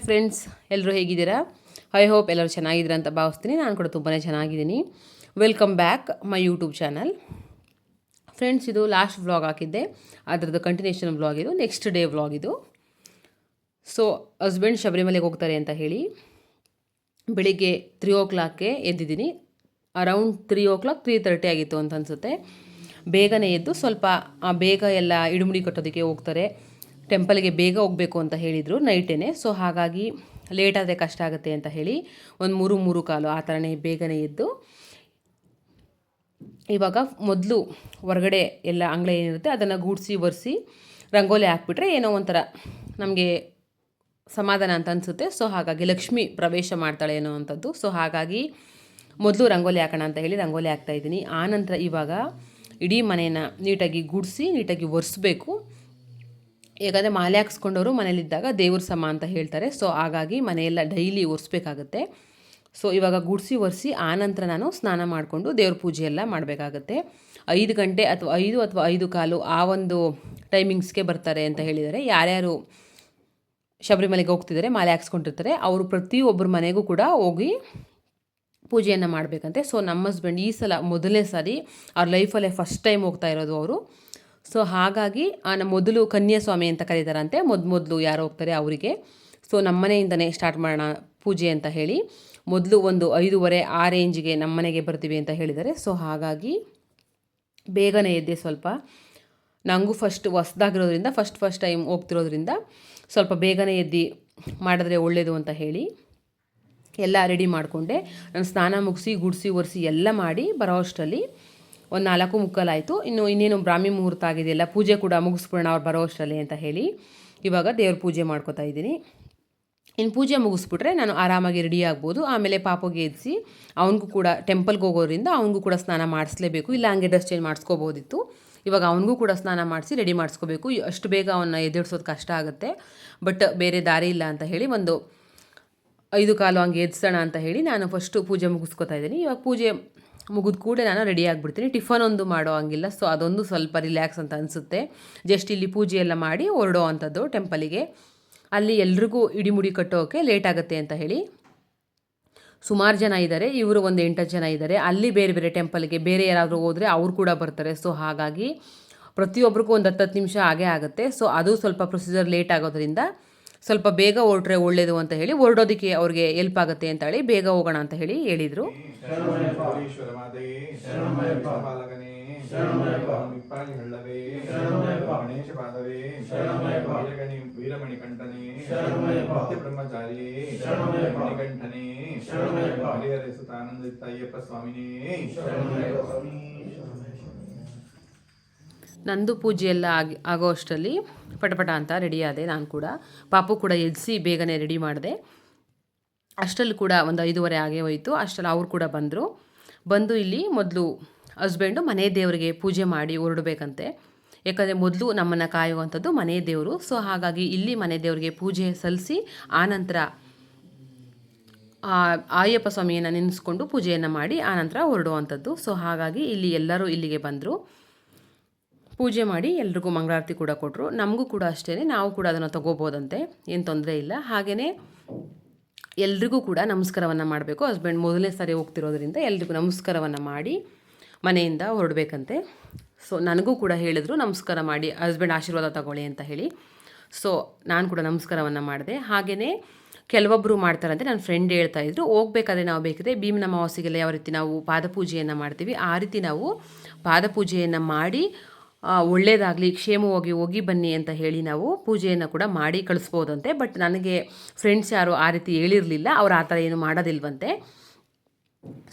Hi friends ಎಲ್ಲರೂ ಹೇಗಿದ್ದೀರಾ? I hope ಎಲ್ಲರೂ ಚೆನ್ನಾಗಿದ್ದೀರಾ ಅಂತ ಭಾವಿಸ್ತೀನಿ. ನಾನು ಕೂಡ ತುಂಬಾ ಚೆನ್ನಾಗಿದ್ದೀನಿ. Welcome back my YouTube channel friends ಇದು ಲಾಸ್ಟ್ ವ್ಲಾಗ್ ಹಾಕಿದ್ದೆ. ಅದರದ್ದು ಕಂಟಿನ್ಯೂಷನ್ ವ್ಲಾಗ್ ಇದು. ನೆಕ್ಸ್ಟ್ ಡೇ ವ್ಲಾಗ್ ಇದು. ಸೊ ಹಸ್ಬೆಂಡ್ ಶಬರಿಮಲೆಗೆ ಹೋಗ್ತಾರೆ ಅಂತ ಹೇಳಿ ಬೆಳಿಗ್ಗೆ ತ್ರೀ ಓ ಕ್ಲಾಕ್ಗೆ ಎದ್ದಿದ್ದೀನಿ. Around three o'clock three thirty ಆಗಿತ್ತು ಅಂತ ಅನಿಸುತ್ತೆ. ಬೇಗನೆ ಎದ್ದು ಸ್ವಲ್ಪ ಬೇಗ ಎಲ್ಲ ಇಡುಮುಡಿ ಕಟ್ಟೋದಕ್ಕೆ ಹೋಗ್ತಾರೆ. ಟೆಂಪಲ್ಗೆ ಬೇಗ ಹೋಗಬೇಕು ಅಂತ ಹೇಳಿದರು ನೈಟೇ ಸೊ ಹಾಗಾಗಿ ಲೇಟ್ ಆದರೆ ಕಷ್ಟ ಆಗುತ್ತೆ ಅಂತ ಹೇಳಿ ಒಂದು ಮೂರು ಮೂರು ಕಾಲು ಆ ಥರನೇ ಬೇಗನೆ ಎದ್ದು ಇವಾಗ ಮೊದಲು ಹೊರಗಡೆ ಎಲ್ಲ ಅಂಗಳ ಏನಿರುತ್ತೆ ಅದನ್ನು ಗೂಡಿಸಿ, ಒರೆಸಿ ರಂಗೋಲಿ ಹಾಕ್ಬಿಟ್ರೆ ಏನೋ ಒಂಥರ ನಮಗೆ ಸಮಾಧಾನ ಅಂತ ಅನಿಸುತ್ತೆ. ಸೊ ಹಾಗಾಗಿ ಲಕ್ಷ್ಮಿ ಪ್ರವೇಶ ಮಾಡ್ತಾಳೆ ಏನೋ ಅಂಥದ್ದು ಸೊ ಹಾಗಾಗಿ ಮೊದಲು ರಂಗೋಲಿ ಹಾಕೋಣ ಅಂತ ಹೇಳಿ ರಂಗೋಲಿ ಹಾಕ್ತಾ ಇದ್ದೀನಿ. ಆನಂತರ ಇವಾಗ ಇಡೀ ಮನೆಯನ್ನು ನೀಟಾಗಿ ಗುಡಿಸಿ, ನೀಟಾಗಿ ಒರೆಸ್ಬೇಕು. ಯಾಕಂದರೆ ಮಾಲೆ ಹಾಕ್ಸ್ಕೊಂಡವರು ಮನೇಲಿದ್ದಾಗ ದೇವ್ರ ಸಮ ಅಂತ ಹೇಳ್ತಾರೆ. ಸೊ ಹಾಗಾಗಿ ಮನೆಯೆಲ್ಲ ಡೈಲಿ ಒರೆಸ್ಬೇಕಾಗತ್ತೆ ಸೊ ಇವಾಗ ಗುಡಿಸಿ ಒರೆಸಿ ಆನಂತರ ನಾನು ಸ್ನಾನ ಮಾಡಿಕೊಂಡು ದೇವ್ರ ಪೂಜೆ ಎಲ್ಲ ಮಾಡಬೇಕಾಗತ್ತೆ. ಐದು ಗಂಟೆ ಅಥವಾ ಐದು ಅಥವಾ ಐದು ಕಾಲು ಆ ಒಂದು ಟೈಮಿಂಗ್ಸ್ಗೆ ಬರ್ತಾರೆ ಅಂತ ಹೇಳಿದರೆ ಯಾರ್ಯಾರು ಶಬರಿಮಲೆಗೆ ಹೋಗ್ತಿದ್ದಾರೆ, ಮಾಲೆ ಹಾಕ್ಸ್ಕೊಂಡಿರ್ತಾರೆ, ಅವರು ಪ್ರತಿಯೊಬ್ಬರ ಮನೆಗೂ ಕೂಡ ಹೋಗಿ ಪೂಜೆಯನ್ನು ಮಾಡಬೇಕಂತೆ. ಸೊ ನಮ್ಮ ಹಸ್ಬೆಂಡ್ ಈ ಸಲ ಮೊದಲನೇ ಸಾರಿ ಅವ್ರ ಲೈಫಲ್ಲೇ ಫಸ್ಟ್ ಟೈಮ್ ಹೋಗ್ತಾ ಇರೋದು ಅವರು. ಸೊ ಹಾಗಾಗಿ ನಮ್ಮ ಮೊದಲು ಕನ್ಯಾಸ್ವಾಮಿ ಅಂತ ಕರೀತಾರಂತೆ. ಮೊದ್ ಮೊದಲು ಯಾರು ಹೋಗ್ತಾರೆ ಅವರಿಗೆ. ಸೊ ನಮ್ಮ ಮನೆಯಿಂದನೇ ಸ್ಟಾರ್ಟ್ ಮಾಡೋಣ ಪೂಜೆ ಅಂತ ಹೇಳಿ, ಮೊದಲು ಒಂದು ಐದೂವರೆ ಆ ರೇಂಜಿಗೆ ನಮ್ಮ ಮನೆಗೆ ಬರ್ತೀವಿ ಅಂತ ಹೇಳಿದ್ದಾರೆ ಸೊ ಹಾಗಾಗಿ ಬೇಗನೆ ಎದ್ದೆ ಸ್ವಲ್ಪ. ನನಗೂ ಫಸ್ಟ್ ಹೊಸ್ದಾಗಿರೋದ್ರಿಂದ ಫಸ್ಟ್ ಫಸ್ಟ್ ಟೈಮ್ ಹೋಗ್ತಿರೋದ್ರಿಂದ ಸ್ವಲ್ಪ ಬೇಗನೆ ಎದ್ದು ಮಾಡಿದ್ರೆ ಒಳ್ಳೆಯದು ಅಂತ ಹೇಳಿ ಎಲ್ಲ ರೆಡಿ ಮಾಡಿಕೊಂಡೆ. ನಾನು ಸ್ನಾನ ಮುಗಿಸಿ, ಗುಡಿಸಿ, ಒರೆಸಿ ಎಲ್ಲ ಮಾಡಿ ಬರೋ ಅಷ್ಟರಲ್ಲಿ ಒಂದು ನಾಲ್ಕು ಮುಕ್ಕಲಾಯಿತು. ಇನ್ನು ಇನ್ನೇನು ಬ್ರಾಹ್ಮಿ ಮುಹೂರ್ತ ಆಗಿದೆಯಲ್ಲ ಪೂಜೆ ಕೂಡ ಮುಗಿಸ್ಬಿಡೋಣ ಅವ್ರು ಬರೋ ಅಷ್ಟರಲ್ಲಿ ಅಂತ ಹೇಳಿ ಇವಾಗ ದೇವ್ರ ಪೂಜೆ ಮಾಡ್ಕೋತಾ ಇದ್ದೀನಿ. ಇನ್ನು ಪೂಜೆ ಮುಗಿಸ್ಬಿಟ್ರೆ ನಾನು ಆರಾಮಾಗಿ ರೆಡಿ ಆಗ್ಬೋದು. ಆಮೇಲೆ ಪಾಪಗೆ ಎದಿಸಿ ಅವನಿಗೂ ಕೂಡ ಟೆಂಪಲ್ಗೆ ಹೋಗೋದ್ರಿಂದ ಅವನಿಗೂ ಕೂಡ ಸ್ನಾನ ಮಾಡಿಸ್ಲೇಬೇಕು. ಇಲ್ಲ ಹಂಗೆ ಡ್ರೆಸ್ ಚೇಂಜ್ ಮಾಡಿಸ್ಕೋಬೋದಿತ್ತು. ಇವಾಗ ಅವನಿಗೂ ಕೂಡ ಸ್ನಾನ ಮಾಡಿಸಿ ರೆಡಿ ಮಾಡಿಸ್ಕೋಬೇಕು. ಅಷ್ಟು ಬೇಗ ಅವನ್ನ ಎದುರಿಸೋದು ಕಷ್ಟ ಆಗುತ್ತೆ. ಬಟ್ ಬೇರೆ ದಾರಿ ಇಲ್ಲ ಅಂತ ಹೇಳಿ ಒಂದು ಐದು ಕಾಲು ಹಂಗೆ ಎದ್ಸೋಣ ಅಂತ ಹೇಳಿ ನಾನು ಫಸ್ಟು ಪೂಜೆ ಮುಗಿಸ್ಕೊತಾ ಇದ್ದೀನಿ. ಇವಾಗ ಪೂಜೆ ಮುಗಿದ ಕೂಡ ನಾನು ರೆಡಿ ಆಗಿಬಿಡ್ತೀನಿ. ಟಿಫನ್ ಒಂದು ಮಾಡೋ ಹಂಗಿಲ್ಲ ಸೊ ಅದೊಂದು ಸ್ವಲ್ಪ ರಿಲ್ಯಾಕ್ಸ್ ಅಂತ ಅನಿಸುತ್ತೆ. ಜಸ್ಟ್ ಇಲ್ಲಿ ಪೂಜೆ ಎಲ್ಲ ಮಾಡಿ ಹೊರಡೋ ಅಂಥದ್ದು ಟೆಂಪಲಿಗೆ ಅಲ್ಲಿ ಎಲ್ರಿಗೂ ಇಡಿಮುಡಿ ಕಟ್ಟೋಕೆ ಲೇಟ್ ಆಗುತ್ತೆ ಅಂತ ಹೇಳಿ. ಸುಮಾರು ಜನ ಇದ್ದಾರೆ ಇವರು ಒಂದು ಎಂಟು ಜನ ಇದ್ದಾರೆ ಅಲ್ಲಿ ಬೇರೆ ಬೇರೆ ಟೆಂಪಲ್ಗೆ ಬೇರೆ ಯಾರಾದರೂ ಹೋದರೆ ಅವ್ರು ಕೂಡ ಬರ್ತಾರೆ. ಸೊ ಹಾಗಾಗಿ ಪ್ರತಿಯೊಬ್ಬರಿಗೂ ಒಂದು ಹತ್ತತ್ತು ನಿಮಿಷ ಆಗೇ ಆಗುತ್ತೆ. ಸೊ ಅದು ಸ್ವಲ್ಪ ಪ್ರೊಸೀಜರ್ ಲೇಟ್ ಆಗೋದ್ರಿಂದ ಸ್ವಲ್ಪ ಬೇಗ ಹೊರಟ್ರೆ ಒಳ್ಳೇದು ಅಂತ ಹೇಳಿ ಹೊರಡೋದಕ್ಕೆ ಅವ್ರಿಗೆ ಎಲ್ಪ್ ಆಗುತ್ತೆ ಅಂತ ಹೇಳಿ ಬೇಗ ಹೋಗೋಣ ಅಂತ ಹೇಳಿ ಹೇಳಿದರು. ಈಶ್ವರ ನಂದು ಪೂಜೆ ಎಲ್ಲ ಆಗಿ ಆಗೋ ಅಷ್ಟರಲ್ಲಿ ಪಟಪಟ ಅಂತ ರೆಡಿ ಆದೆ ನಾನು ಕೂಡ. ಪಾಪು ಕೂಡ ಎಲ್ಸಿ ಬೇಗನೆ ರೆಡಿ ಮಾಡಿದೆ. ಅಷ್ಟರಲ್ಲಿ ಕೂಡ ಒಂದು ಐದೂವರೆ ಆಗೇ ಹೋಯಿತು. ಅಷ್ಟರಲ್ಲಿ ಅವರು ಕೂಡ ಬಂದರು. ಬಂದು ಇಲ್ಲಿ ಮೊದಲು ಹಸ್ಬೆಂಡು ಮನೆ ದೇವರಿಗೆ ಪೂಜೆ ಮಾಡಿ ಹೊರಡಬೇಕಂತೆ. ಯಾಕಂದರೆ ಮೊದಲು ನಮ್ಮನ್ನು ಕಾಯುವಂಥದ್ದು ಮನೆ ದೇವರು. ಸೊ ಹಾಗಾಗಿ ಇಲ್ಲಿ ಮನೆ ದೇವರಿಗೆ ಪೂಜೆ ಸಲ್ಲಿಸಿ ಆನಂತರ ಆ ಅಯ್ಯಪ್ಪ ಸ್ವಾಮಿಯನ್ನು ನೆನೆಸ್ಕೊಂಡು ಪೂಜೆಯನ್ನು ಮಾಡಿ ಆನಂತರ ಹೊರಡುವಂಥದ್ದು. ಸೊ ಹಾಗಾಗಿ ಇಲ್ಲಿ ಎಲ್ಲರೂ ಇಲ್ಲಿಗೆ ಬಂದರು. ಪೂಜೆ ಮಾಡಿ ಎಲ್ರಿಗೂ ಮಂಗಳಾರತಿ ಕೂಡ ಕೊಟ್ಟರು ನಮಗೂ ಕೂಡ ಅಷ್ಟೇ ನಾವು ಕೂಡ ಅದನ್ನು ತಗೋಬೋದಂತೆ, ಏನು ತೊಂದರೆ ಇಲ್ಲ. ಹಾಗೆಯೇ ಎಲ್ರಿಗೂ ಕೂಡ ನಮಸ್ಕಾರವನ್ನು ಮಾಡಬೇಕು. ಹಸ್ಬೆಂಡ್ ಮೊದಲನೇ ಸಾರಿ ಹೋಗ್ತಿರೋದ್ರಿಂದ ಎಲ್ರಿಗೂ ನಮಸ್ಕಾರವನ್ನು ಮಾಡಿ ಮನೆಯಿಂದ ಹೊರಡಬೇಕಂತೆ. ಸೊ ನನಗೂ ಕೂಡ ಹೇಳಿದರು, ನಮಸ್ಕಾರ ಮಾಡಿ, ಹಸ್ಬೆಂಡ್ ಆಶೀರ್ವಾದ ತಗೊಳ್ಳಿ ಅಂತ ಹೇಳಿ. ಸೊ ನಾನು ಕೂಡ ನಮಸ್ಕಾರವನ್ನು ಮಾಡಿದೆ. ಹಾಗೆಯೇ ಕೆಲವೊಬ್ಬರು ಮಾಡ್ತಾರಂತೆ ನನ್ನ ಫ್ರೆಂಡ್ ಹೇಳ್ತಾ ಇದ್ರು, ಹೋಗ್ಬೇಕಾದ್ರೆ ನಾವು ಬೇಕಿದ್ರೆ ಭೀಮನ ಅಮಾವಾಸ್ಯೆಗೆಲ್ಲ ಯಾವ ರೀತಿ ನಾವು ಪಾದಪೂಜೆಯನ್ನು ಮಾಡ್ತೀವಿ, ಆ ರೀತಿ ನಾವು ಪಾದಪೂಜೆಯನ್ನು ಮಾಡಿ ಒಳ್ಳೆಯದಾಗಲಿ ಕ್ಷೇಮವಾಗಿ ಹೋಗಿ ಬನ್ನಿ ಅಂತ ಹೇಳಿ ನಾವು ಪೂಜೆಯನ್ನು ಕೂಡ ಮಾಡಿ ಕಳಿಸ್ಬೋದಂತೆ. ಬಟ್ ನನಗೆ ಫ್ರೆಂಡ್ಸ್ ಯಾರು ಆ ರೀತಿ ಹೇಳಿರಲಿಲ್ಲ. ಅವ್ರು ಆ ಥರ ಏನು ಮಾಡೋದಿಲ್ವಂತೆ.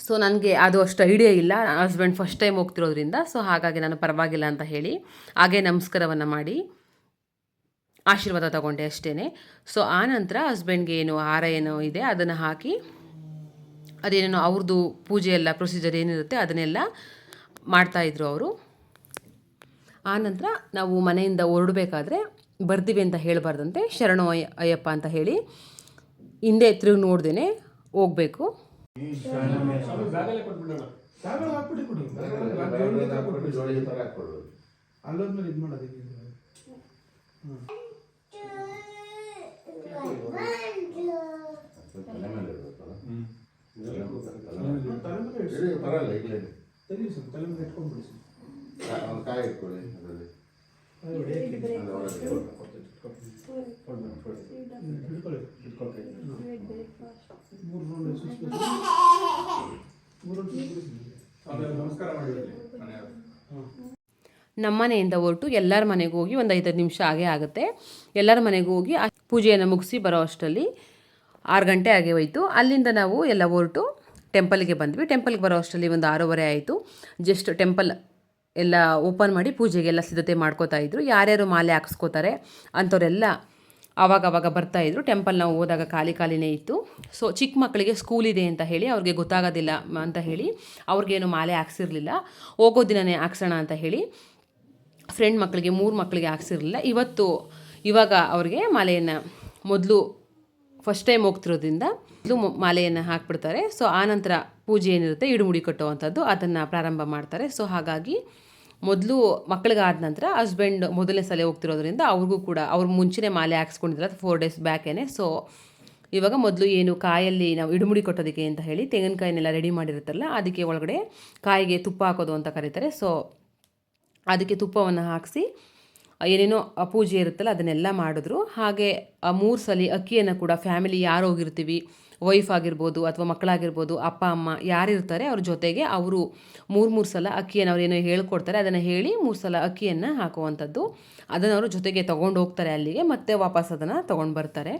ಸೊ ನನಗೆ ಅದು ಅಷ್ಟು ಐಡಿಯಾ ಇಲ್ಲ. ಹಸ್ಬೆಂಡ್ ಫಸ್ಟ್ ಟೈಮ್ ಹೋಗ್ತಿರೋದ್ರಿಂದ ಸೊ ಹಾಗಾಗಿ ನಾನು ಪರವಾಗಿಲ್ಲ ಅಂತ ಹೇಳಿ ಹಾಗೆ ನಮಸ್ಕಾರವನ್ನು ಮಾಡಿ ಆಶೀರ್ವಾದ ತಗೊಂಡೆ ಅಷ್ಟೇ ಸೊ ಆ ನಂತರ ಹಸ್ಬೆಂಡ್ಗೆ ಏನು ಹಾರ ಏನೋ ಇದೆ, ಅದನ್ನು ಹಾಕಿ ಅದೇನೇನೋ ಅವ್ರದ್ದು ಪೂಜೆ ಎಲ್ಲ ಪ್ರೊಸೀಜರ್ ಏನಿರುತ್ತೆ ಅದನ್ನೆಲ್ಲ ಮಾಡ್ತಾಯಿದ್ರು ಅವರು. ಆನಂತರ ನಾವು ಮನೆಯಿಂದ ಹೊರಡಬೇಕಾದ್ರೆ ಬರ್ತೀವಿ ಅಂತ ಹೇಳಬಾರ್ದಂತೆ ಶರಣು ಅಯ್ಯ ಅಯ್ಯಪ್ಪ ಅಂತ ಹೇಳಿ ಹಿಂದೆ ತಿರುಗಿ ನೋಡ್ದೇನೆ ಹೋಗಬೇಕು ಸಾಗರ ಹಾಕ್ಬಿಡಿ ಕೊಡಿ ಜೋಡಿ ತರ ಹಾಕ್ಕೊಳ್ಳೋದು ಅಲ್ಲೋದ್ಮೇಲೆ ಇದು ಮಾಡೋದು One, ತಲೆ ಮೇಲೆ ಇರ್ಬೇಕಲ್ಲ ಹ್ಮ್. ತಲೆ ಮೇಲೆ- ತಲೆ ತಲೆ ಮೇಲೆ. ಮೇಲೆ ಇಡ್ಸಿ. ಇರಿ, ಈಗಲೇ ತೆಗೀರಿ ಸ್ವಲ್ಪ ತಲೆ ಮೇಲೆ ಇಟ್ಕೊಂಡ್ಬಿಡಿ. ಒಂದು ಕಾಯಿ ಇಟ್ಕೊಳ್ಳಿ ಅದರಲ್ಲಿ. ನಮಸ್ಕಾರ. ನಮ್ಮನೆಯಿಂದ ಹೊರಟು ಎಲ್ಲರ ಮನೆಗೆ ಹೋಗಿ ಒಂದು ಐದೈದು ನಿಮಿಷ ಆಗೇ ಆಗುತ್ತೆ. ಎಲ್ಲರ ಮನೆಗೆ ಹೋಗಿ ಆ ಪೂಜೆಯನ್ನು ಮುಗಿಸಿ ಬರೋ ಅಷ್ಟರಲ್ಲಿ ಆರು ಗಂಟೆ ಆಗೇ ಹೋಯಿತು. ಅಲ್ಲಿಂದ ನಾವು ಎಲ್ಲ ಹೊರಟು ಟೆಂಪಲ್ಗೆ ಬಂದ್ವಿ. ಟೆಂಪಲ್ಗೆ ಬರೋ ಅಷ್ಟರಲ್ಲಿ ಒಂದು ಆರೂವರೆ ಆಯಿತು. ಜಸ್ಟ್ ಟೆಂಪಲ್ ಎಲ್ಲ ಓಪನ್ ಮಾಡಿ ಪೂಜೆಗೆಲ್ಲ ಸಿದ್ಧತೆ ಮಾಡ್ಕೋತಾ ಇದ್ರು. ಯಾರ್ಯಾರು ಮಾಲೆ ಹಾಕ್ಸ್ಕೋತಾರೆ ಅಂಥವರೆಲ್ಲ ಬರ್ತಾ ಬರ್ತಾಯಿದ್ರು ಟೆಂಪಲ್ ನಾವು ಹೋದಾಗ ಖಾಲಿ ಖಾಲಿನೇ ಇತ್ತು. ಸೊ ಚಿಕ್ಕ ಮಕ್ಕಳಿಗೆ ಸ್ಕೂಲ್ ಇದೆ ಅಂತ ಹೇಳಿ ಅವ್ರಿಗೆ ಗೊತ್ತಾಗೋದಿಲ್ಲ ಅಂತ ಹೇಳಿ ಅವ್ರಿಗೇನು ಮಾಲೆ ಹಾಕ್ಸಿರ್ಲಿಲ್ಲ. ಹೋಗೋ ದಿನನೇ ಹಾಕ್ಸೋಣ ಅಂತ ಹೇಳಿ ಫ್ರೆಂಡ್ ಮಕ್ಕಳಿಗೆ, ಮೂರು ಮಕ್ಕಳಿಗೆ ಹಾಕ್ಸಿರಲಿಲ್ಲ. ಇವತ್ತು ಇವಾಗ ಅವ್ರಿಗೆ ಮಾಲೆಯನ್ನು ಮೊದಲು ಫಸ್ಟ್ ಟೈಮ್ ಹೋಗ್ತಿರೋದ್ರಿಂದ ಮೊದಲು ಮಾಲೆಯನ್ನು ಹಾಕ್ಬಿಡ್ತಾರೆ. ಸೊ ಆನಂತರ ಪೂಜೆ ಏನಿರುತ್ತೆ, ಇಡುಮುಡಿ ಕಟ್ಟುವಂಥದ್ದು, ಅದನ್ನು ಪ್ರಾರಂಭ ಮಾಡ್ತಾರೆ. ಸೊ ಹಾಗಾಗಿ ಮೊದಲು ಮಕ್ಕಳಿಗಾದ ನಂತರ ಹಸ್ಬೆಂಡ್ ಮೊದಲನೇ ಸಲ ಹೋಗ್ತಿರೋದ್ರಿಂದ ಅವ್ರಿಗೂ ಕೂಡ ಅವ್ರು ಮುಂಚೆನೇ ಮಾಲೆ ಹಾಕ್ಸ್ಕೊಂಡಿದ್ರೆ ಫೋರ್ ಡೇಸ್ ಬ್ಯಾಕೇನೆ ಸೊ ಇವಾಗ ಮೊದಲು ಏನು ಕಾಯಲ್ಲಿ ನಾವು ಇಡುಮುಡಿ ಕೊಟ್ಟೋದಕ್ಕೆ ಅಂತ ಹೇಳಿ ತೆಂಗಿನಕಾಯಿನೆಲ್ಲ ರೆಡಿ ಮಾಡಿರುತ್ತಲ್ಲ, ಅದಕ್ಕೆ ಒಳಗಡೆ ಕಾಯಿಗೆ ತುಪ್ಪ ಹಾಕೋದು ಅಂತ ಕರೀತಾರೆ. ಸೊ ಅದಕ್ಕೆ ತುಪ್ಪವನ್ನು ಹಾಕಿಸಿ, ಏನೇನೋ ಪೂಜೆ ಇರುತ್ತಲ್ಲ ಅದನ್ನೆಲ್ಲ ಮಾಡಿದ್ರು. ಹಾಗೆ ಮೂರು ಸಲ ಅಕ್ಕಿಯನ್ನು ಕೂಡ ಫ್ಯಾಮಿಲಿ ಯಾರು ಹೋಗಿರ್ತೀವಿ ವೈಫ್ ಆಗಿರ್ಬೋದು ಅಥವಾ ಮಕ್ಕಳಾಗಿರ್ಬೋದು, ಅಪ್ಪ, ಅಮ್ಮ ಯಾರಿರ್ತಾರೆ ಅವ್ರ ಜೊತೆಗೆ ಅವರು ಮೂರು ಮೂರು ಸಲ ಅಕ್ಕಿಯನ್ನು ಅವ್ರು ಏನೋ ಹೇಳ್ಕೊಡ್ತಾರೆ, ಅದನ್ನು ಹೇಳಿ ಮೂರು ಸಲ ಅಕ್ಕಿಯನ್ನು ಹಾಕುವಂಥದ್ದು. ಅದನ್ನು ಅವರು ಜೊತೆಗೆ ತೊಗೊಂಡು ಹೋಗ್ತಾರೆ ಅಲ್ಲಿಗೆ, ಮತ್ತೆ ವಾಪಸ್ ಅದನ್ನು ತೊಗೊಂಡು ಬರ್ತಾರೆ.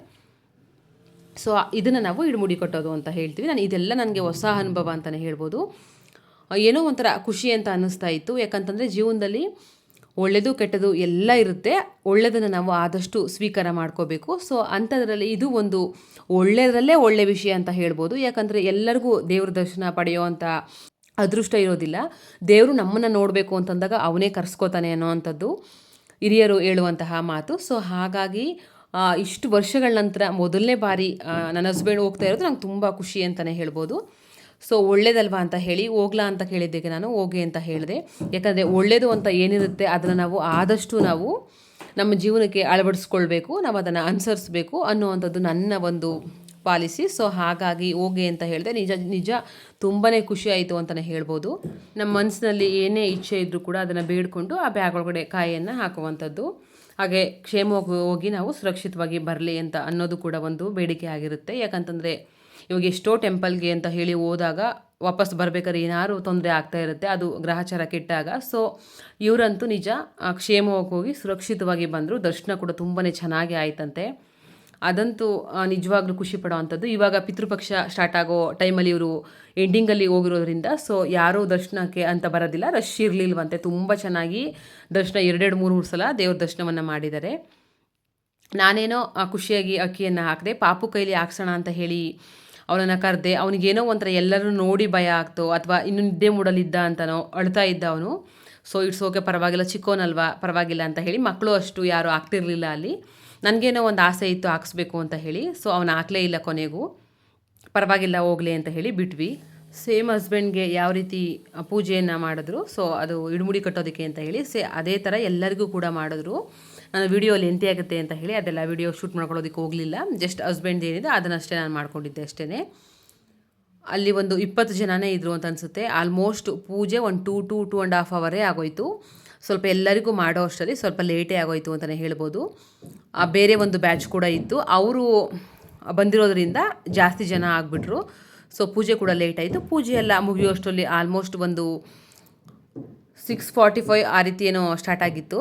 ಸೊ ಇದನ್ನು ನಾವು ಇಡುಮುಡಿ ಕಟ್ಟೋದು ಅಂತ ಹೇಳ್ತೀವಿ. ನಾನು ಇದೆಲ್ಲ ನನಗೆ ಹೊಸ ಅನುಭವ ಅಂತಲೇ ಹೇಳ್ಬೋದು. ಏನೋ ಒಂಥರ ಖುಷಿ ಅಂತ ಅನ್ನಿಸ್ತಾ ಇತ್ತು. ಯಾಕಂತಂದರೆ ಜೀವನದಲ್ಲಿ ಒಳ್ಳೆಯದು ಕೆಟ್ಟದು ಎಲ್ಲ ಇರುತ್ತೆ. ಒಳ್ಳೆಯದನ್ನು ನಾವು ಆದಷ್ಟು ಸ್ವೀಕಾರ ಮಾಡ್ಕೋಬೇಕು. ಸೊ ಅಂಥದ್ರಲ್ಲಿ ಇದು ಒಂದು ಒಳ್ಳೆಯದರಲ್ಲೇ ಒಳ್ಳೆ ವಿಷಯ ಅಂತ ಹೇಳ್ಬೋದು. ಯಾಕಂದರೆ ಎಲ್ಲರಿಗೂ ದೇವ್ರ ದರ್ಶನ ಪಡೆಯುವಂಥ ಅದೃಷ್ಟ ಇರೋದಿಲ್ಲ. ದೇವರು ನಮ್ಮನ್ನು ನೋಡಬೇಕು ಅಂತಂದಾಗ ಅವನೇ ಕರ್ಸ್ಕೋತಾನೆ ಅನ್ನೋ ಅಂಥದ್ದು ಹಿರಿಯರು ಹೇಳುವಂತಹ ಮಾತು. ಸೊ ಹಾಗಾಗಿ ಇಷ್ಟು ವರ್ಷಗಳ ನಂತರ ಮೊದಲನೇ ಬಾರಿ ನನ್ನ ಹಸ್ಬೆಂಡ್ ಹೋಗ್ತಾ ಇರೋದು ನಂಗೆ ತುಂಬ ಖುಷಿ ಅಂತಲೇ ಹೇಳ್ಬೋದು. ಸೊ ಒಳ್ಳೇದಲ್ವಾ ಅಂತ ಹೇಳಿ ಹೋಗ್ಲಾ ಅಂತ ಕೇಳಿದ್ದಕ್ಕೆ ನಾನು ಹೋಗಿ ಅಂತ ಹೇಳಿದೆ. ಯಾಕಂದರೆ ಒಳ್ಳೇದು ಅಂತ ಏನಿರುತ್ತೆ ಅದನ್ನು ನಾವು ಆದಷ್ಟು ನಾವು ನಮ್ಮ ಜೀವನಕ್ಕೆ ಅಳವಡಿಸ್ಕೊಳ್ಬೇಕು, ನಾವು ಅದನ್ನು ಅನುಸರಿಸ್ಬೇಕು ಅನ್ನುವಂಥದ್ದು ನನ್ನ ಒಂದು ಪಾಲಿಸಿ. ಸೊ ಹಾಗಾಗಿ ಹೋಗಿ ಅಂತ ಹೇಳಿದೆ. ನಿಜ ನಿಜ ತುಂಬಾ ಖುಷಿ ಆಯಿತು ಅಂತಲೇ ಹೇಳ್ಬೋದು. ನಮ್ಮ ಮನಸ್ಸಿನಲ್ಲಿ ಏನೇ ಇಚ್ಛೆ ಇದ್ದರೂ ಕೂಡ ಅದನ್ನು ಬೇಡ್ಕೊಂಡು ಆ ಬ್ಯಾಗ್ ಒಳಗಡೆ ಕಾಯಿಯನ್ನು ಹಾಕುವಂಥದ್ದು. ಹಾಗೆ ಕ್ಷೇಮವಾಗಿ ಹೋಗಿ ನಾವು ಸುರಕ್ಷಿತವಾಗಿ ಬರಲಿ ಅಂತ ಅನ್ನೋದು ಕೂಡ ಒಂದು ಬೇಡಿಕೆ ಆಗಿರುತ್ತೆ. ಯಾಕಂತಂದರೆ ಇವಾಗ ಎಷ್ಟೋ ಟೆಂಪಲ್ಗೆ ಅಂತ ಹೇಳಿ ಹೋದಾಗ ವಾಪಸ್ ಬರಬೇಕಾದ್ರೆ ಏನಾದ್ರು ತೊಂದರೆ ಆಗ್ತಾ ಇರುತ್ತೆ, ಅದು ಗ್ರಹಚಾರ ಕೆಟ್ಟಾಗ ಸೊ ಇವರಂತೂ ನಿಜ ಕ್ಷೇಮವಾಗಿ ಹೋಗಿ ಸುರಕ್ಷಿತವಾಗಿ ಬಂದರು. ದರ್ಶನ ಕೂಡ ತುಂಬಾ ಚೆನ್ನಾಗಿ ಆಯ್ತಂತೆ. ಅದಂತೂ ನಿಜವಾಗ್ಲೂ ಖುಷಿ ಪಡೋ ಅಂಥದ್ದು ಇವಾಗ ಪಿತೃಪಕ್ಷ ಸ್ಟಾರ್ಟ್ ಆಗೋ ಟೈಮಲ್ಲಿ ಇವರು ಎಂಡಿಂಗಲ್ಲಿ ಹೋಗಿರೋದ್ರಿಂದ ಸೊ ಯಾರೂ ದರ್ಶನಕ್ಕೆ ಅಂತ ಬರೋದಿಲ್ಲ. ರಶ್ ಇರಲಿಲ್ವಂತೆ. ತುಂಬ ಚೆನ್ನಾಗಿ ದರ್ಶನ ಎರಡೆರಡು ಮೂರು ಮೂರು ಸಲ ದೇವ್ರ ದರ್ಶನವನ್ನು ಮಾಡಿದ್ದಾರೆ. ನಾನೇನೋ ಖುಷಿಯಾಗಿ ಅಕ್ಕಿಯನ್ನು ಹಾಕಿದೆ, ಪಾಪು ಕೈಲಿ ಹಾಕ್ಸೋಣ ಅಂತ ಹೇಳಿ ಅವನನ್ನು ಕರೆದೆ ಅವನಿಗೇನೋ ಒಂಥರ ಎಲ್ಲರೂ ನೋಡಿ ಭಯ ಆಗ್ತೋ ಅಥವಾ ಇನ್ನು ನಿದ್ದೆ ಮೂಡಲಿದ್ದ ಅಂತನೋ ಅಳ್ತಾ ಇದ್ದ ಅವನು. ಸೊ ಇಟ್ಸ್ ಓಕೆ ಪರವಾಗಿಲ್ಲ, ಚಿಕ್ಕೋನಲ್ವಾ? ಪರವಾಗಿಲ್ಲ ಅಂತ ಹೇಳಿ ಮಕ್ಕಳು ಅಷ್ಟು ಯಾರೂ ಆಗ್ತಿರಲಿಲ್ಲ ಅಲ್ಲಿ. ನನಗೇನೋ ಒಂದು ಆಸೆ ಇತ್ತು, ಹಾಕ್ಸ್ಬೇಕು ಅಂತ ಹೇಳಿ. ಸೊ ಅವನು ಹಾಕಲೇ ಇಲ್ಲ ಕೊನೆಗೂ. ಪರವಾಗಿಲ್ಲ, ಹೋಗಲಿ ಅಂತ ಹೇಳಿ ಬಿಟ್ವಿ. ಸೇಮ್ ಹಸ್ಬೆಂಡ್ಗೆ ಯಾವ ರೀತಿ ಪೂಜೆಯನ್ನು ಮಾಡಿದ್ರು. ಸೊ ಅದು ಇಡುಮುಡಿ ಕಟ್ಟೋದಕ್ಕೆ ಅಂತ ಹೇಳಿ. ಸೇ ಅದೇ ಥರ ಎಲ್ಲರಿಗೂ ಕೂಡ ಮಾಡಿದ್ರು. ನಾನು ವಿಡಿಯೋ ಲೆಂತಿ ಆಗುತ್ತೆ ಅಂತ ಹೇಳಿ ಅದೆಲ್ಲ ವಿಡಿಯೋ ಶೂಟ್ ಮಾಡ್ಕೊಳ್ಳೋದಕ್ಕೆ ಹೋಗಲಿಲ್ಲ. ಜಸ್ಟ್ ಹಸ್ಬೆಂಡ್ ಏನಿದೆ ಅದನ್ನಷ್ಟೇ ನಾನು ಮಾಡ್ಕೊಂಡಿದ್ದೆ ಅಷ್ಟೇ ಅಲ್ಲಿ ಒಂದು ಇಪ್ಪತ್ತು ಜನನೇ ಇದ್ರು ಅಂತ ಅನಿಸುತ್ತೆ. ಆಲ್ಮೋಸ್ಟ್ ಪೂಜೆ ಒಂದು two to two and half ಅವರೇ ಆಗೋಯಿತು. ಸ್ವಲ್ಪ ಎಲ್ಲರಿಗೂ ಮಾಡೋ ಅಷ್ಟರಲ್ಲಿ ಸ್ವಲ್ಪ ಲೇಟೇ ಆಗೋಯಿತು ಅಂತಲೇ ಹೇಳ್ಬೋದು. ಬೇರೆ ಒಂದು ಬ್ಯಾಚ್ ಕೂಡ ಇತ್ತು. ಅವರು ಬಂದಿರೋದ್ರಿಂದ ಜಾಸ್ತಿ ಜನ ಆಗಿಬಿಟ್ರು. ಸೊ ಪೂಜೆ ಕೂಡ ಲೇಟ್ ಆಯಿತು. ಪೂಜೆ ಎಲ್ಲ ಮುಗಿಯೋಷ್ಟರಲ್ಲಿ ಆಲ್ಮೋಸ್ಟ್ ಒಂದು ಸಿಕ್ಸ್ ಫಾರ್ಟಿ ಫೈವ್ ಆ ರೀತಿ ಏನೋ ಸ್ಟಾರ್ಟ್ ಆಗಿತ್ತು.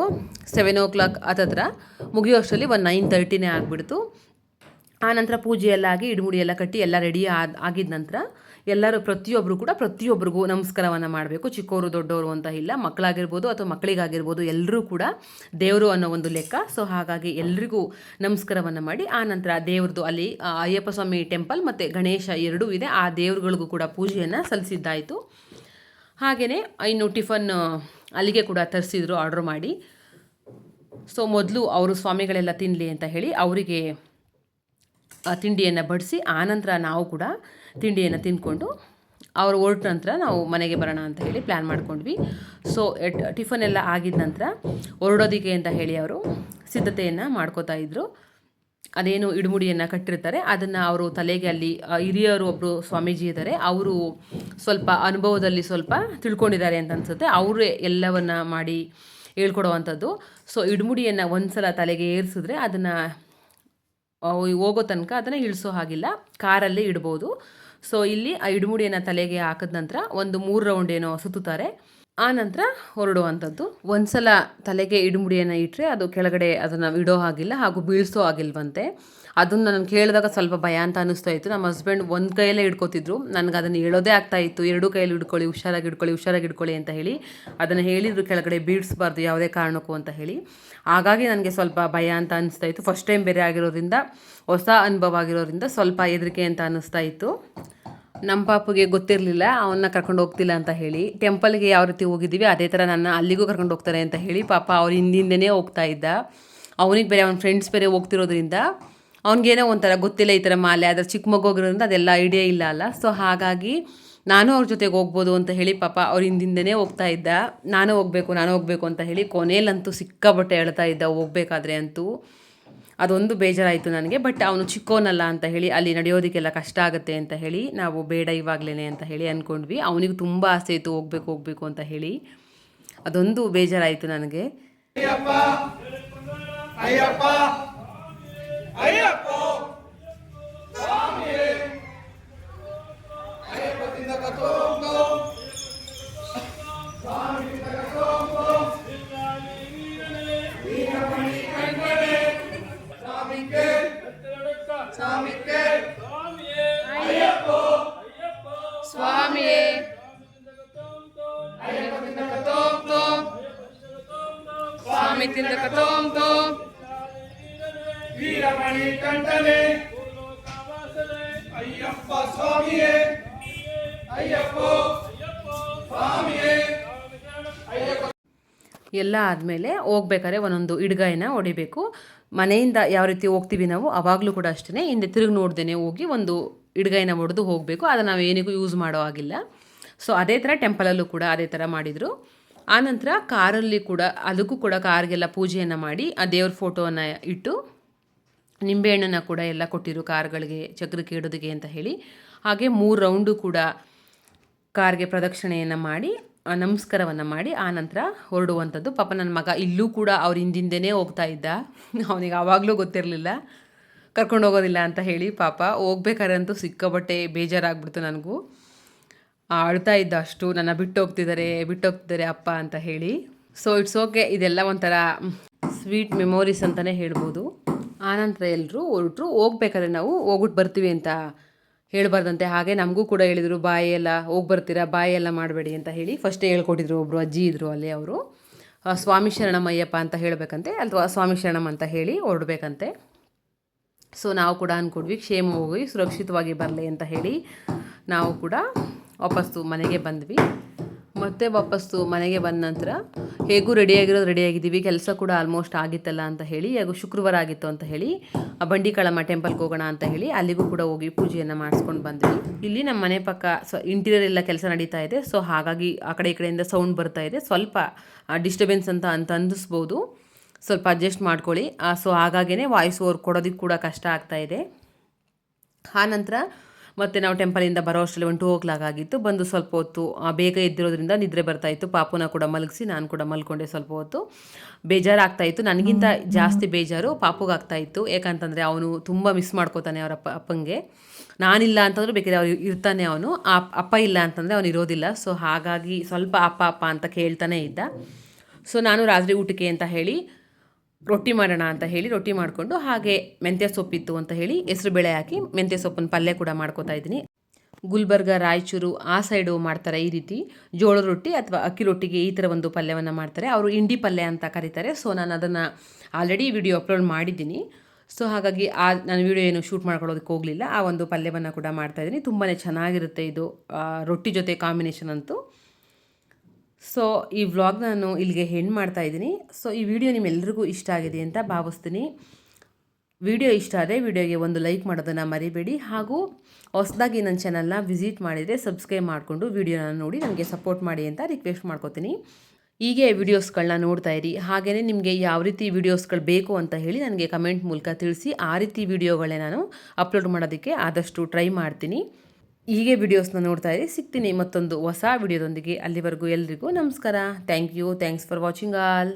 ಸೆವೆನ್ ಓ ಕ್ಲಾಕ್ ಅದತ್ರ ಮುಗಿಯೋ ಅಷ್ಟರಲ್ಲಿ ಒಂದು ನೈನ್ ತರ್ಟಿನೇ ಆಗಿಬಿಡ್ತು. ಆ ನಂತರ ಪೂಜೆ ಎಲ್ಲ ಆಗಿ ಇಡುಮುಡಿ ಎಲ್ಲ ಕಟ್ಟಿ ಎಲ್ಲ ರೆಡಿ ಆದ, ಆಗಿದ ನಂತರ ಎಲ್ಲರೂ ಪ್ರತಿಯೊಬ್ಬರು ಕೂಡ ಪ್ರತಿಯೊಬ್ಬರಿಗೂ ನಮಸ್ಕಾರವನ್ನು ಮಾಡಬೇಕು. ಚಿಕ್ಕವರು ದೊಡ್ಡವರು ಅಂತ ಇಲ್ಲ, ಮಕ್ಕಳಾಗಿರ್ಬೋದು ಅಥವಾ ಮಕ್ಕಳಿಗಾಗಿರ್ಬೋದು ಎಲ್ಲರೂ ಕೂಡ ದೇವರು ಅನ್ನೋ ಒಂದು ಲೆಕ್ಕ. ಸೊ ಹಾಗಾಗಿ ಎಲ್ರಿಗೂ ನಮಸ್ಕಾರವನ್ನು ಮಾಡಿ, ಆ ನಂತರ ದೇವ್ರದ್ದು ಅಲ್ಲಿ ಅಯ್ಯಪ್ಪ ಸ್ವಾಮಿ ಟೆಂಪಲ್ ಮತ್ತು ಗಣೇಶ ಎರಡೂ ಇದೆ. ಆ ದೇವರುಗಳಿಗೂ ಕೂಡ ಪೂಜೆಯನ್ನು ಸಲ್ಲಿಸಿದ್ದಾಯಿತು. ಹಾಗೆಯೇ ಇನ್ನು ಟಿಫನ್ ಅಲ್ಲಿಗೆ ಕೂಡ ತರಿಸಿದ್ರು ಆರ್ಡ್ರ್ ಮಾಡಿ. ಸೊ ಮೊದಲು ಅವರು ಸ್ವಾಮಿಗಳೆಲ್ಲ ತಿನ್ನಲಿ ಅಂತ ಹೇಳಿ ಅವರಿಗೆ ತಿಂಡಿಯನ್ನು ಬಡಿಸಿ ಆನಂತರ ನಾವು ಕೂಡ ತಿಂಡಿಯನ್ನು ತಿಂದ್ಕೊಂಡು ಅವರು ಹೊರಟ ನಂತರ ನಾವು ಮನೆಗೆ ಬರೋಣ ಅಂತ ಹೇಳಿ ಪ್ಲ್ಯಾನ್ ಮಾಡ್ಕೊಂಡ್ವಿ. ಸೊ ಟಿಫನ್ ಎಲ್ಲ ಆಗಿದ ನಂತರ ಹೊರಡೋದಿಕ್ಕೆ ಅಂತ ಹೇಳಿ ಅವರು ಸಿದ್ಧತೆಯನ್ನು ಮಾಡ್ಕೋತಾ ಇದ್ದರು ಅದೇನು ಇಡುಮುಡಿಯನ್ನು ಕಟ್ಟಿರ್ತಾರೆ. ಅದನ್ನು ಅವರು ತಲೆಗೆ ಅಲ್ಲಿ ಹಿರಿಯರು ಒಬ್ಬರು ಸ್ವಾಮೀಜಿ ಇದ್ದಾರೆ ಅವರು ಸ್ವಲ್ಪ ಅನುಭವದಲ್ಲಿ ಸ್ವಲ್ಪ ತಿಳ್ಕೊಂಡಿದ್ದಾರೆ ಅಂತ ಅನ್ಸುತ್ತೆ. ಅವರೇ ಎಲ್ಲವನ್ನ ಮಾಡಿ ಹೇಳ್ಕೊಡುವಂಥದ್ದು. ಸೊ ಇಡುಮುಡಿಯನ್ನು ಒಂದ್ಸಲ ತಲೆಗೆ ಏರಿಸಿದ್ರೆ ಅದನ್ನು ಹೋಗೋ ತನಕ ಅದನ್ನು ಇಳಿಸೋ ಹಾಗಿಲ್ಲ. ಕಾರಲ್ಲೇ ಇಡ್ಬೋದು. ಸೊ ಇಲ್ಲಿ ಆ ಇಡುಮುಡಿಯನ್ನು ತಲೆಗೆ ಹಾಕಿದ ನಂತರ ಒಂದು ಮೂರು ರೌಂಡ್ ಏನೋ ಸುತ್ತುತ್ತಾರೆ. ಆ ನಂತರ ಹೊರಡುವಂಥದ್ದು. ಒಂದ್ಸಲ ತಲೆಗೆ ಇಡುಮುಡಿಯನ್ನು ಇಟ್ಟರೆ ಅದು ಕೆಳಗಡೆ ಅದನ್ನು ಇಡೋ ಹಾಗಿಲ್ಲ ಹಾಗೂ ಬೀಳಿಸೋ ಆಗಿಲ್ವಂತೆ ಅದನ್ನು ನಾನು ಕೇಳಿದಾಗ ಸ್ವಲ್ಪ ಭಯ ಅಂತ ಅನ್ನಿಸ್ತಾ ಇತ್ತು. ನಮ್ಮ ಹಸ್ಬೆಂಡ್ ಒಂದು ಕೈಯಲ್ಲೇ ಇಟ್ಕೋತಿದ್ರು ನನಗೆ ಅದನ್ನು ಹೇಳೋದೇ ಆಗ್ತಾ ಇತ್ತು. ಎರಡು ಕೈಯಲ್ಲಿ ಹಿಡ್ಕೊಳ್ಳಿ, ಹುಷಾರಾಗಿ ಹಿಡ್ಕೊಳ್ಳಿ ಹುಷಾರಾಗಿ ಹಿಡ್ಕೊಳ್ಳಿ ಅಂತ ಹೇಳಿ. ಅದನ್ನು ಹೇಳಿದ್ರು ಕೆಳಗಡೆ ಬೀಡಿಸಬಾರ್ದು ಯಾವುದೇ ಕಾರಣಕ್ಕೂ ಅಂತ ಹೇಳಿ. ಹಾಗಾಗಿ ನನಗೆ ಸ್ವಲ್ಪ ಭಯ ಅಂತ ಅನ್ನಿಸ್ತಾ ಇತ್ತು. ಫಸ್ಟ್ ಟೈಮ್ ಬೇರೆ ಆಗಿರೋದ್ರಿಂದ, ಹೊಸ ಅನುಭವ ಆಗಿರೋದ್ರಿಂದ ಸ್ವಲ್ಪ ಹೆದರಿಕೆ ಅಂತ ಅನ್ನಿಸ್ತಾ ಇತ್ತು. ನಮ್ಮ ಪಾಪುಗೆ ಗೊತ್ತಿರಲಿಲ್ಲ, ಅವನ್ನ ಕರ್ಕೊಂಡು ಹೋಗ್ತಿಲ್ಲ ಅಂತ ಹೇಳಿ. ಟೆಂಪಲ್ಗೆ ಯಾವ ರೀತಿ ಹೋಗಿದ್ದೀವಿ, ಅದೇ ಥರ ನನ್ನ ಅಲ್ಲಿಗೂ ಕರ್ಕೊಂಡು ಹೋಗ್ತಾರೆ ಅಂತ ಹೇಳಿ ಪಾಪ ಅವ್ರ ಹಿಂದಿಂದನೇ ಹೋಗ್ತಾ ಇದ್ದ. ಅವನಿಗೆ ಬೇರೆ ಅವ್ನ ಫ್ರೆಂಡ್ಸ್ ಬೇರೆ ಹೋಗ್ತಿರೋದ್ರಿಂದ ಅವ್ನಿಗೇನೋ ಒಂಥರ ಗೊತ್ತಿಲ್ಲ ಈ ಥರ ಮಾಲೆ ಆದರೆ ಚಿಕ್ಕ ಮಗು ಹೋಗಿರೋದ್ರಿಂದ ಅದೆಲ್ಲ ಐಡಿಯಾ ಇಲ್ಲ ಅಲ್ಲ. ಸೊ ಹಾಗಾಗಿ ನಾನು ಅವ್ರ ಜೊತೆಗೆ ಹೋಗ್ಬೋದು ಅಂತ ಹೇಳಿ ಪಾಪ ಅವ್ರ ಹಿಂದಿಂದನೇ ಹೋಗ್ತಾ ಇದ್ದ. ನಾನು ಹೋಗಬೇಕು ನಾನು ಹೋಗಬೇಕು ಅಂತ ಹೇಳಿ ಕೊನೆಯಲ್ಲಂತೂ ಸಿಕ್ಕಾಬಟ್ಟೆ ಹೇಳ್ತಾ ಇದ್ದ, ಹೋಗ್ಬೇಕಾದ್ರೆ ಅಂತೂ. ಅದೊಂದು ಬೇಜಾರಾಯಿತು ನನಗೆ ಬಟ್ ಅವನು ಚಿಕ್ಕೋನಲ್ಲ ಅಂತ ಹೇಳಿ, ಅಲ್ಲಿ ನಡೆಯೋದಕ್ಕೆಲ್ಲ ಕಷ್ಟ ಆಗುತ್ತೆ ಅಂತ ಹೇಳಿ, ನಾವು ಬೇಡ ಇವಾಗಲೇ ಅಂತ ಹೇಳಿ ಅಂದ್ಕೊಂಡ್ವಿ ಅವನಿಗೆ ತುಂಬ ಆಸೆ ಇತ್ತು, ಹೋಗ್ಬೇಕು, ಹೋಗಬೇಕು ಅಂತ ಹೇಳಿ. ಅದೊಂದು ಬೇಜಾರಾಯಿತು ನನಗೆ. ಸ್ವಾಮಿಯೇ. ಸ್ವಾಮಿ ತಿಂದ ತೋಂ ತೋಂ ವೀರಮಣಿ ಕಂಠನೆ ಅಯ್ಯಪ್ಪ ಸ್ವಾಮಿಯೇ. ಅಯ್ಯಪ್ಪ. ಸ್ವಾಮಿಯೇ. ಎಲ್ಲ ಆದಮೇಲೆ ಹೋಗ್ಬೇಕಾದ್ರೆ ಒಂದೊಂದು ಇಡ್ಗಾಯಿನ ಹೊಡಿಬೇಕು. ಮನೆಯಿಂದ ಯಾವ ರೀತಿ ಹೋಗ್ತೀವಿ ನಾವು ಆವಾಗಲೂ ಕೂಡ ಅಷ್ಟೇ ಹಿಂದೆ ತಿರುಗಿ ನೋಡ್ದೇನೆ ಹೋಗಿ ಒಂದು ಇಡ್ಗೈನ ಹೊಡೆದು ಹೋಗಬೇಕು. ಅದನ್ನು ನಾವು ಏನಿಗೂ ಯೂಸ್ ಮಾಡೋ ಆಗಿಲ್ಲ ಸೊ ಅದೇ ಥರ ಟೆಂಪಲಲ್ಲೂ ಕೂಡ ಅದೇ ಥರ ಮಾಡಿದರು. ಆನಂತರ ಕಾರಲ್ಲಿ ಕೂಡ, ಅದಕ್ಕೂ ಕೂಡ ಕಾರ್ಗೆಲ್ಲ ಪೂಜೆಯನ್ನು ಮಾಡಿ, ಆ ದೇವ್ರ ಫೋಟೋವನ್ನು ಇಟ್ಟು, ನಿಂಬೆಹಣ್ಣನ್ನು ಕೂಡ ಎಲ್ಲ ಕೊಟ್ಟಿರು ಕಾರ್ಗಳಿಗೆ ಚಕ್ರಕ್ಕೆ ಇಡೋದಕ್ಕೆ ಅಂತ ಹೇಳಿ. ಹಾಗೆ ಮೂರು ರೌಂಡು ಕೂಡ ಕಾರ್ಗೆ ಪ್ರದಕ್ಷಿಣೆಯನ್ನು ಮಾಡಿ ನಮಸ್ಕಾರವನ್ನು ಮಾಡಿ ಆ ನಂತರ ಹೊರಡುವಂಥದ್ದು. ಪಾಪ ನನ್ನ ಮಗ ಇಲ್ಲೂ ಕೂಡ ಅವ್ರ ಹಿಂದಿಂದನೇ ಹೋಗ್ತಾ ಇದ್ದ. ಅವನಿಗೆ ಆವಾಗಲೂ ಗೊತ್ತಿರಲಿಲ್ಲ. ಕರ್ಕೊಂಡು ಹೋಗೋದಿಲ್ಲ ಅಂತ ಹೇಳಿ ಪಾಪ ಹೋಗ್ಬೇಕಾದ್ರೆ ಅಂತೂ ಸಿಕ್ಕಾಬಟ್ಟೆ ಬೇಜಾರಾಗ್ಬಿಡ್ತು ನನಗೂ. ಅಳ್ತಾ ಇದ್ದ ಅಷ್ಟು. ನನ್ನ ಬಿಟ್ಟು ಹೋಗ್ತಿದ್ದಾರೆ ಬಿಟ್ಟು ಹೋಗ್ತಿದ್ದಾರೆ ಅಪ್ಪ ಅಂತ ಹೇಳಿ. ಸೊ ಇಟ್ಸ್ ಓಕೆ ಇದೆಲ್ಲ ಒಂಥರ ಸ್ವೀಟ್ ಮೆಮೊರೀಸ್ ಅಂತಲೇ ಹೇಳ್ಬೋದು. ಆನಂತರ ಎಲ್ಲರೂ ಹೊರಟರು. ಹೋಗ್ಬೇಕಾದ್ರೆ ನಾವು ಹೋಗ್ಬಿಟ್ಟು ಬರ್ತೀವಿ ಅಂತ ಹೇಳ್ಬಾರ್ದಂತೆ. ಹಾಗೆ ನಮಗೂ ಕೂಡ ಹೇಳಿದರು, ಬಾಯಿ ಎಲ್ಲ ಹೋಗಿ ಬರ್ತೀರಾ? ಬಾಯಿ ಎಲ್ಲ ಮಾಡಬೇಡಿ ಅಂತ ಹೇಳಿ ಫಸ್ಟೇ ಹೇಳ್ಕೊಟ್ಟಿದ್ರು ಒಬ್ಬರು ಅಜ್ಜಿ ಇದ್ದರು ಅಲ್ಲಿ ಅವರು. ಸ್ವಾಮಿ ಸ್ವಾಮಿ ಶರಣಮಯ್ಯಪ್ಪ ಅಂತ ಹೇಳಬೇಕಂತೆ, ಅಥವಾ ಸ್ವಾಮಿ ಶರಣಮ್ ಅಂತ ಹೇಳಿ ಹೊರಡಬೇಕಂತೆ. ಸೊ ನಾವು ಕೂಡ ಅಂದ್ಕೊಂಡ್ವಿ ಕ್ಷೇಮ ಹೋಗಿ, ಸುರಕ್ಷಿತವಾಗಿ ಬರಲಿ ಅಂತ ಹೇಳಿ ನಾವು ಕೂಡ ವಾಪಸ್ಸು ಮನೆಗೆ ಬಂದ್ವಿ. ಮತ್ತೆ ವಾಪಸ್ಸು ಮನೆಗೆ ಬಂದ ನಂತರ, ಹೇಗೂ ರೆಡಿಯಾಗಿರೋದು ರೆಡಿಯಾಗಿದ್ದೀವಿ ಕೆಲಸ ಕೂಡ ಆಲ್ಮೋಸ್ಟ್ ಆಗಿತ್ತಲ್ಲ ಅಂತ ಹೇಳಿ, ಹಾಗೂ ಶುಕ್ರವಾರ ಆಗಿತ್ತು ಅಂತ ಹೇಳಿ, ಆ ಬಂಡಿಕಳಮ್ಮ ಟೆಂಪಲ್ಗೆ ಹೋಗೋಣ ಅಂತ ಹೇಳಿ ಅಲ್ಲಿಗೂ ಕೂಡ ಹೋಗಿ ಪೂಜೆಯನ್ನು ಮಾಡಿಸ್ಕೊಂಡು ಬಂದ್ವಿ. ಇಲ್ಲಿ ನಮ್ಮ ಮನೆ ಪಕ್ಕ ಸೊ ಇಂಟೀರಿಯರ್ ಎಲ್ಲ ಕೆಲಸ ನಡೀತಾ ಇದೆ ಸೊ ಹಾಗಾಗಿ ಆ ಕಡೆ ಈ ಕಡೆಯಿಂದ ಸೌಂಡ್ ಬರ್ತಾ ಇದೆ. ಸ್ವಲ್ಪ ಡಿಸ್ಟರ್ಬೆನ್ಸ್ ಅಂತ ಅಂತ ಅನ್ನಿಸ್ಬೋದು ಸ್ವಲ್ಪ ಅಡ್ಜಸ್ಟ್ ಮಾಡ್ಕೊಳ್ಳಿ. ಸೊ ಹಾಗಾಗೇ ವಾಯ್ಸ್ ಓವರ್ ಕೊಡೋದಕ್ಕೆ ಕೂಡ ಕಷ್ಟ ಆಗ್ತಾ ಇದೆ. ಆನಂತರ ಮತ್ತೆ ನಾವು ಟೆಂಪಲಿಂದ ಬರೋ ಅಷ್ಟರಲ್ಲಿ ಒಂದು ಟೂ ಓ ಕ್ಲಾಕ್ ಆಗಿತ್ತು. ಬಂದು ಸ್ವಲ್ಪ ಹೊತ್ತು ಆ, ಬೇಗ ಎದ್ದಿರೋದ್ರಿಂದ ನಿದ್ರೆ ಬರ್ತಾ ಇತ್ತು. ಪಾಪುನ ಕೂಡ ಮಲಗಿಸಿ ನಾನು ಕೂಡ ಮಲ್ಕೊಂಡೆ ಸ್ವಲ್ಪ ಹೊತ್ತು. ಬೇಜಾರಾಗ್ತಾಯಿತ್ತು ನನಗಿಂತ ಜಾಸ್ತಿ ಬೇಜಾರು ಪಾಪುಗಾಗ್ತಾ ಇತ್ತು. ಯಾಕಂತಂದರೆ ಅವನು ತುಂಬ ಮಿಸ್ ಮಾಡ್ಕೋತಾನೆ ಅವರ ಅಪ್ಪ ಅಪ್ಪಂಗೆ. ನಾನಿಲ್ಲ ಅಂತಂದ್ರೆ ಬೇಕಿದ್ರೆ ಅವ್ರು ಇರ್ತಾನೆ ಅವನು. ಅಪ್ಪ ಇಲ್ಲ ಅಂತಂದರೆ ಅವನು ಇರೋದಿಲ್ಲ. ಸೊ ಹಾಗಾಗಿ ಸ್ವಲ್ಪ ಅಪ್ಪ ಅಪ್ಪ ಅಂತ ಕೇಳ್ತಾನೆ ಇದ್ದ. ಸೊ ನಾನು ರಾತ್ರಿ ಊಟಕ್ಕೆ ಅಂತ ಹೇಳಿ ರೊಟ್ಟಿ ಮಾಡೋಣ ಅಂತ ಹೇಳಿ ರೊಟ್ಟಿ ಮಾಡಿಕೊಂಡು ಹಾಗೆ ಮೆಂತ್ಯ ಸೊಪ್ಪಿತ್ತು ಅಂತ ಹೇಳಿ ಹೆಸರು ಬೇಳೆ ಹಾಕಿ ಮೆಂತ್ಯ ಸೊಪ್ಪಿನ ಪಲ್ಯ ಕೂಡ ಮಾಡ್ಕೋತಾ ಇದ್ದೀನಿ. ಗುಲ್ಬರ್ಗ, ರಾಯಚೂರು ಆ ಸೈಡು ಮಾಡ್ತಾರೆ ಈ ರೀತಿ. ಜೋಳ ರೊಟ್ಟಿ ಅಥವಾ ಅಕ್ಕಿ ರೊಟ್ಟಿಗೆ ಈ ಥರ ಒಂದು ಪಲ್ಯವನ್ನು ಮಾಡ್ತಾರೆ. ಅವರು ಇಂಡಿ ಪಲ್ಯ ಅಂತ ಕರೀತಾರೆ. ಸೊ ನಾನು ಅದನ್ನು ಆಲ್ರೆಡಿ ವಿಡಿಯೋ ಅಪ್ಲೋಡ್ ಮಾಡಿದ್ದೀನಿ. ಸೊ ಹಾಗಾಗಿ ಆ ನಾನು ವಿಡಿಯೋ ಏನು ಶೂಟ್ ಮಾಡ್ಕೊಳ್ಳೋದಕ್ಕೆ ಹೋಗಲಿಲ್ಲ. ಆ ಒಂದು ಪಲ್ಯವನ್ನು ಕೂಡ ಮಾಡ್ತಾಯಿದ್ದೀನಿ ತುಂಬಾ ಚೆನ್ನಾಗಿರುತ್ತೆ ಇದು. ರೊಟ್ಟಿ ಜೊತೆ ಕಾಂಬಿನೇಷನ್ ಅಂತೂ. ಸೊ ಈ ವ್ಲಾಗ್ ನಾನು ಇಲ್ಲಿಗೆ ಹೆಣ್ಣು ಮಾಡ್ತಾ ಇದ್ದೀನಿ. ಸೊ ಈ ವಿಡಿಯೋ ನಿಮ್ಮೆಲ್ಲರಿಗೂ ಇಷ್ಟ ಆಗಿದೆ ಅಂತ ಭಾವಿಸ್ತೀನಿ. ವಿಡಿಯೋ ಇಷ್ಟ ಆದರೆ ವಿಡಿಯೋಗೆ ಒಂದು ಲೈಕ್ ಮಾಡೋದನ್ನು ಮರಿಬೇಡಿ. ಹಾಗೂ ಹೊಸದಾಗಿ ನನ್ನ ಚಾನಲ್ನ ವಿಸಿಟ್ ಮಾಡಿದರೆ ಸಬ್ಸ್ಕ್ರೈಬ್ ಮಾಡಿಕೊಂಡು ವಿಡಿಯೋನ ನೋಡಿ ನನಗೆ ಸಪೋರ್ಟ್ ಮಾಡಿ ಅಂತ ರಿಕ್ವೆಸ್ಟ್ ಮಾಡ್ಕೋತೀನಿ. ಹೀಗೆ ವಿಡಿಯೋಸ್ಗಳನ್ನ ನೋಡ್ತಾ ಇರಿ. ಹಾಗೆಯೇ ನಿಮಗೆ ಯಾವ ರೀತಿ ವಿಡಿಯೋಸ್ಗಳು ಬೇಕು ಅಂತ ಹೇಳಿ ನನಗೆ ಕಮೆಂಟ್ ಮೂಲಕ ತಿಳಿಸಿ ಆ ರೀತಿ ವಿಡಿಯೋಗಳೇ ನಾನು ಅಪ್ಲೋಡ್ ಮಾಡೋದಕ್ಕೆ ಆದಷ್ಟು ಟ್ರೈ ಮಾಡ್ತೀನಿ. ಹೀಗೆ ವಿಡಿಯೋಸ್ನ ನೋಡ್ತಾ ಇರಿ. ಸಿಗ್ತೀನಿ ಮತ್ತೊಂದು ಹೊಸ ವಿಡಿಯೋದೊಂದಿಗೆ ಅಲ್ಲಿವರೆಗೂ ಎಲ್ರಿಗೂ ನಮಸ್ಕಾರ. Thank you thanks for watching all